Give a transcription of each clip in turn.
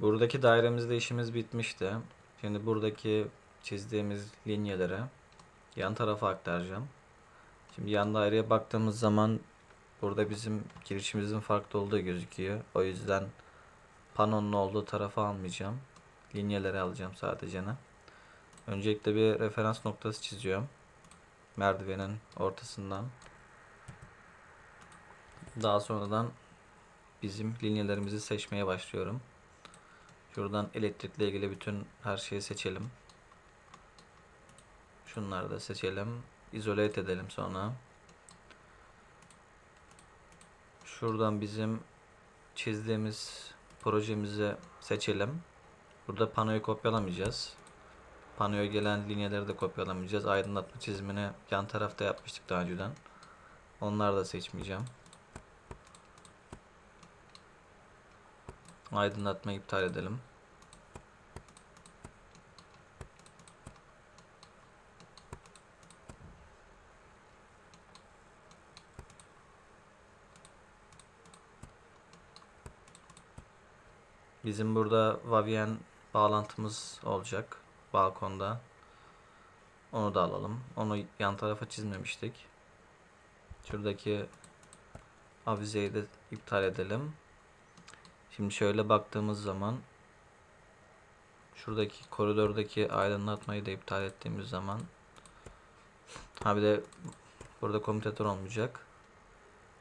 Buradaki dairemizde işimiz bitmişti. Şimdi buradaki çizdiğimiz linyelere yan tarafa aktaracağım. Şimdi yan daireye baktığımız zaman burada bizim girişimizin farklı olduğu gözüküyor. O yüzden panonun olduğu tarafı almayacağım. Linyeleri alacağım sadece. ne. Öncelikle bir referans noktası çiziyorum. Merdivenin ortasından. Daha sonradan bizim linyelerimizi seçmeye başlıyorum. Şuradan elektrikle ilgili bütün her şeyi seçelim. Şunları da seçelim. İzole edelim sonra. Şuradan bizim çizdiğimiz projemizi seçelim. Burada panoyu kopyalamayacağız. Panoya gelen linyeleri de kopyalamayacağız. Aydınlatma çizimini yan tarafta yapmıştık daha önceden. Onları da seçmeyeceğim. Aydınlatma iptal edelim. Bizim burada Vavien bağlantımız olacak balkonda. Onu da alalım. Onu yan tarafa çizmemiştik. Şuradaki avizeyi de iptal edelim. Şimdi şöyle baktığımız zaman şuradaki koridordaki aydınlatmayı da iptal ettiğimiz zaman ha bir de burada komutatör olmayacak.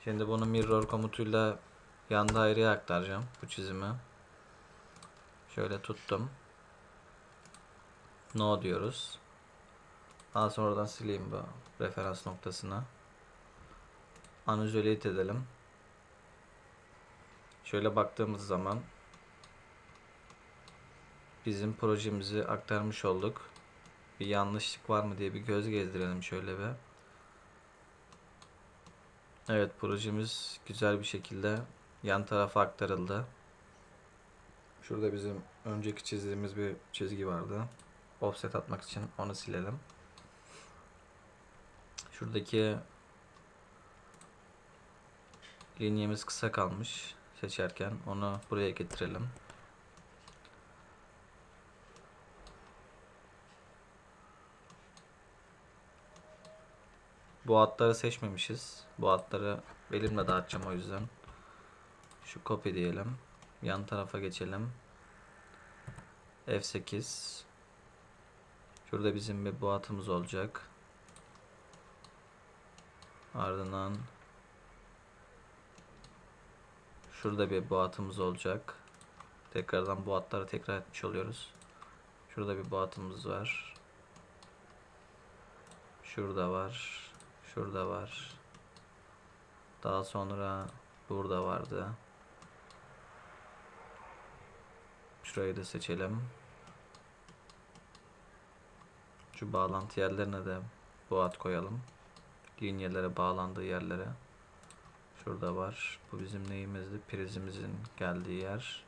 Şimdi bunu mirror komutuyla yan daireye aktaracağım bu çizimi. Şöyle tuttum. No diyoruz. Daha sonradan sileyim bu referans noktasına. Anüzolite edelim. Şöyle baktığımız zaman bizim projemizi aktarmış olduk. Bir yanlışlık var mı diye bir göz gezdirelim şöyle bir. Evet projemiz güzel bir şekilde yan tarafa aktarıldı. Şurada bizim önceki çizdiğimiz bir çizgi vardı. Offset atmak için onu silelim. Şuradaki linyemiz kısa kalmış seçerken onu buraya getirelim. Bu hatları seçmemişiz. Bu hatları elimle dağıtacağım o yüzden. Şu copy diyelim. Yan tarafa geçelim. F8 Şurada bizim bir boğatımız olacak. Ardından Şurada bir boğatımız olacak. Tekrardan boğatları tekrar etmiş oluyoruz. Şurada bir boğatımız var. Şurada var. Şurada var. Daha sonra burada vardı. Şurayı da seçelim. Şu bağlantı yerlerine de boğat koyalım. Linyelere bağlandığı yerlere. Şurada var. Bu bizim neyimizdi? Prizimizin geldiği yer.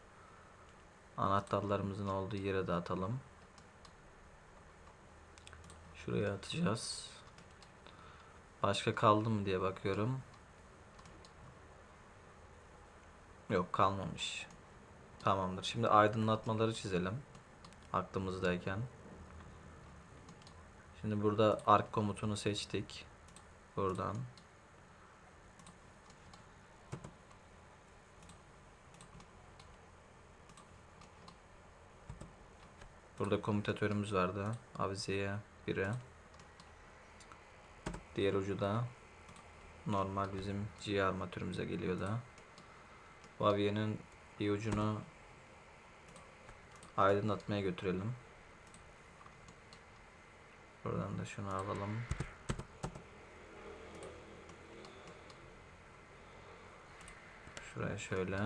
Anahtarlarımızın olduğu yere de atalım. Şuraya atacağız. Başka kaldı mı diye bakıyorum. Yok kalmamış. Tamamdır. Şimdi aydınlatmaları çizelim. Aklımızdayken. Şimdi burada ark komutunu seçtik. Buradan. Burada komutatörümüz vardı. Avizeye 1'e. Diğer ucu da normal bizim G armatürümüze geliyor da. Vaviye'nin bir ucunu aydınlatmaya götürelim. Buradan da şunu alalım. Şuraya şöyle.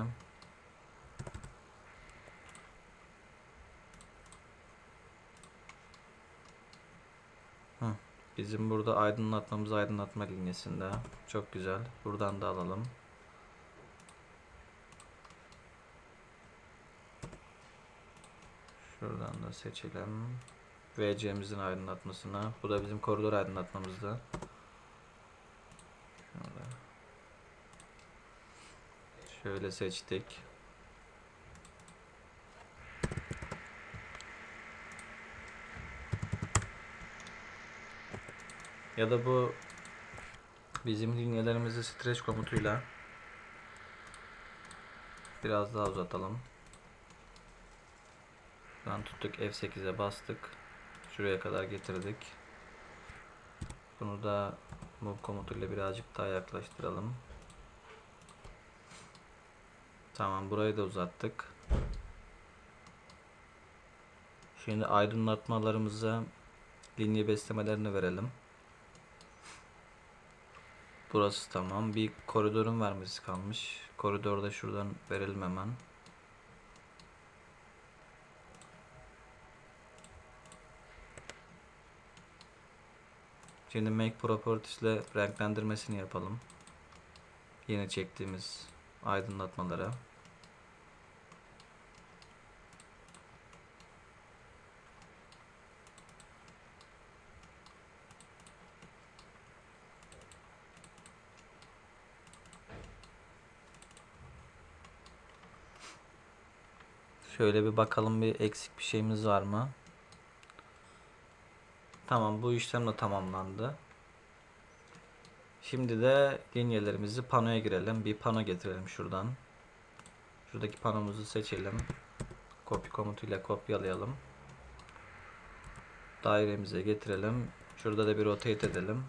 Bizim burada aydınlatmamız aydınlatma linyesinde. Çok güzel. Buradan da alalım. Şuradan da seçelim. VC'mizin aydınlatmasına. Bu da bizim koridor aydınlatmamızda. Şöyle seçtik. Ya da bu bizim linyelerimizi stretch komutuyla biraz daha uzatalım. Ben tuttuk F8'e bastık. Şuraya kadar getirdik. Bunu da move komutuyla birazcık daha yaklaştıralım. Tamam burayı da uzattık. Şimdi aydınlatmalarımıza linye beslemelerini verelim. Burası tamam. Bir koridorun vermesi kalmış. Koridorda şuradan verelim hemen. Şimdi make properties ile renklendirmesini yapalım. Yeni çektiğimiz aydınlatmalara. Şöyle bir bakalım bir eksik bir şeyimiz var mı? Tamam bu işlem de tamamlandı. Şimdi de linyelerimizi panoya girelim. Bir pano getirelim şuradan. Şuradaki panomuzu seçelim. Copy komutuyla kopyalayalım. Dairemize getirelim. Şurada da bir rotate edelim.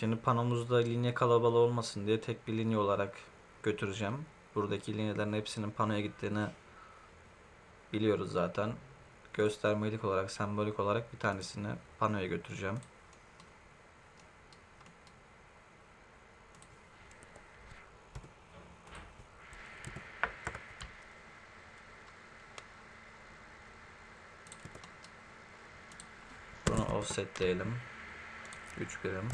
Şimdi panomuzda linye kalabalığı olmasın diye tek bir linye olarak götüreceğim. Buradaki linyelerin hepsinin panoya gittiğini biliyoruz zaten. Göstermelik olarak, sembolik olarak bir tanesini panoya götüreceğim. Bunu offsetleyelim. 3 birim.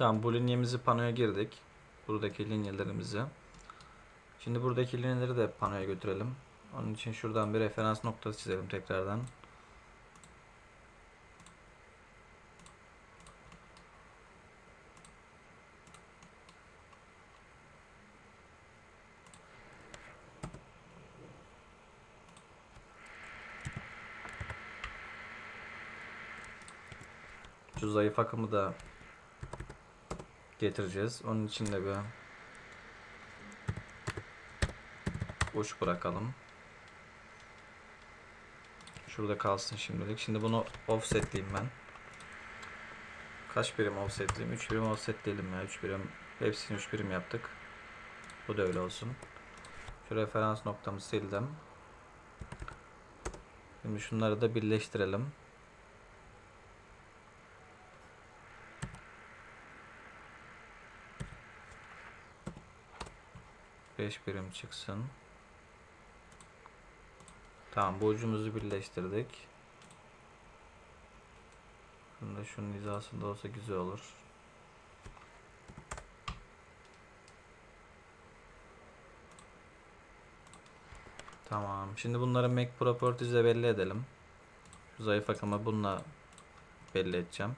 Tamam bu linyemizi panoya girdik. Buradaki linyelerimizi. Şimdi buradaki linyeleri de panoya götürelim. Onun için şuradan bir referans noktası çizelim tekrardan. Şu zayıf akımı da getireceğiz. Onun için de bir boş bırakalım. Şurada kalsın şimdilik. Şimdi bunu offsetleyeyim ben. Kaç birim offsetleyeyim? 3 birim offsetleyelim ya. 3 birim. Hepsini 3 birim yaptık. Bu da öyle olsun. Şu referans noktamı sildim. Şimdi şunları da birleştirelim. Beş birim çıksın. Tamam bu ucumuzu birleştirdik. Bunu da şunun hizasında olsa güzel olur. Tamam. Şimdi bunları Make Properties'e belli edelim. Şu zayıf akımı bununla belli edeceğim.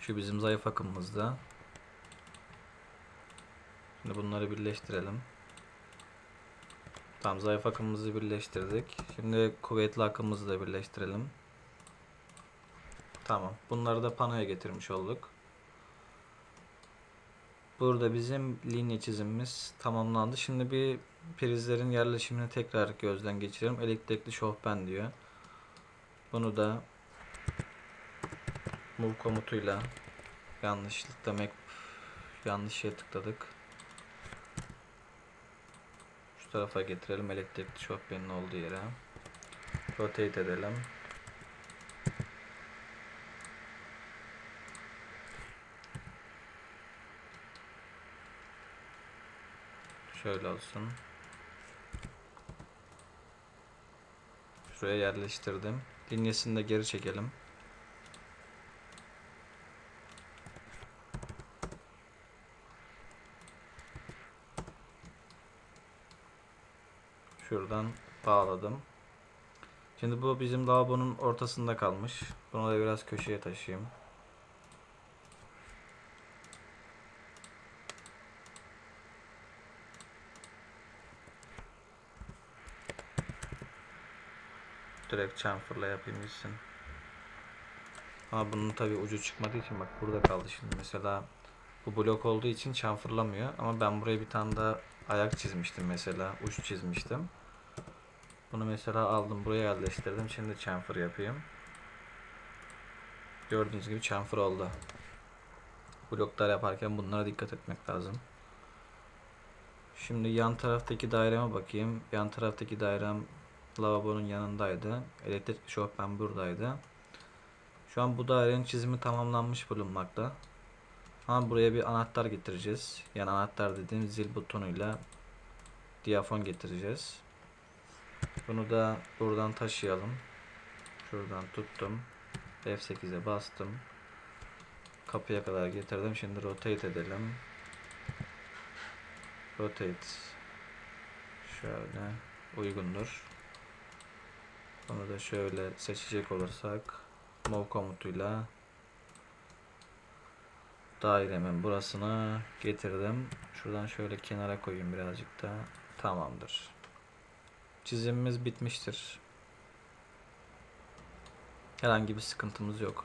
Şu bizim zayıf akımımızda. Şimdi bunları birleştirelim. Tamam zayıf akımımızı birleştirdik. Şimdi kuvvetli akımımızı da birleştirelim. Tamam. Bunları da panoya getirmiş olduk. Burada bizim linye çizimimiz tamamlandı. Şimdi bir prizlerin yerleşimini tekrar gözden geçirelim. Elektrikli şofben diyor. Bunu da move komutuyla yanlışlıkla Mac yanlış şeye tıkladık. Şu tarafa getirelim elektrikli şofbenin olduğu yere. Rotate edelim. Şöyle olsun. Şuraya yerleştirdim. Linyesini de geri çekelim. Şuradan bağladım. Şimdi bu bizim lavabonun ortasında kalmış. Bunu da biraz köşeye taşıyayım. Direkt chamfer'la yapayım gitsin. Ama bunun tabi ucu çıkmadığı için bak burada kaldı şimdi. Mesela bu blok olduğu için chamferlamıyor. Ama ben buraya bir tane daha ayak çizmiştim mesela. Uç çizmiştim. Bunu mesela aldım buraya yerleştirdim. Şimdi chamfer yapayım. Gördüğünüz gibi chamfer oldu. Bloklar yaparken bunlara dikkat etmek lazım. Şimdi yan taraftaki daireme bakayım. Yan taraftaki dairem lavabonun yanındaydı. Elektrik şofben buradaydı. Şu an bu dairenin çizimi tamamlanmış bulunmakta. Ama buraya bir anahtar getireceğiz. Yani anahtar dediğim zil butonuyla diyafon getireceğiz. Bunu da buradan taşıyalım. Şuradan tuttum. F8'e bastım. Kapıya kadar getirdim. Şimdi rotate edelim. Rotate. Şöyle uygundur. Bunu da şöyle seçecek olursak move komutuyla dairemin burasına getirdim. Şuradan şöyle kenara koyayım birazcık da. Tamamdır. Çizimimiz bitmiştir. Herhangi bir sıkıntımız yok.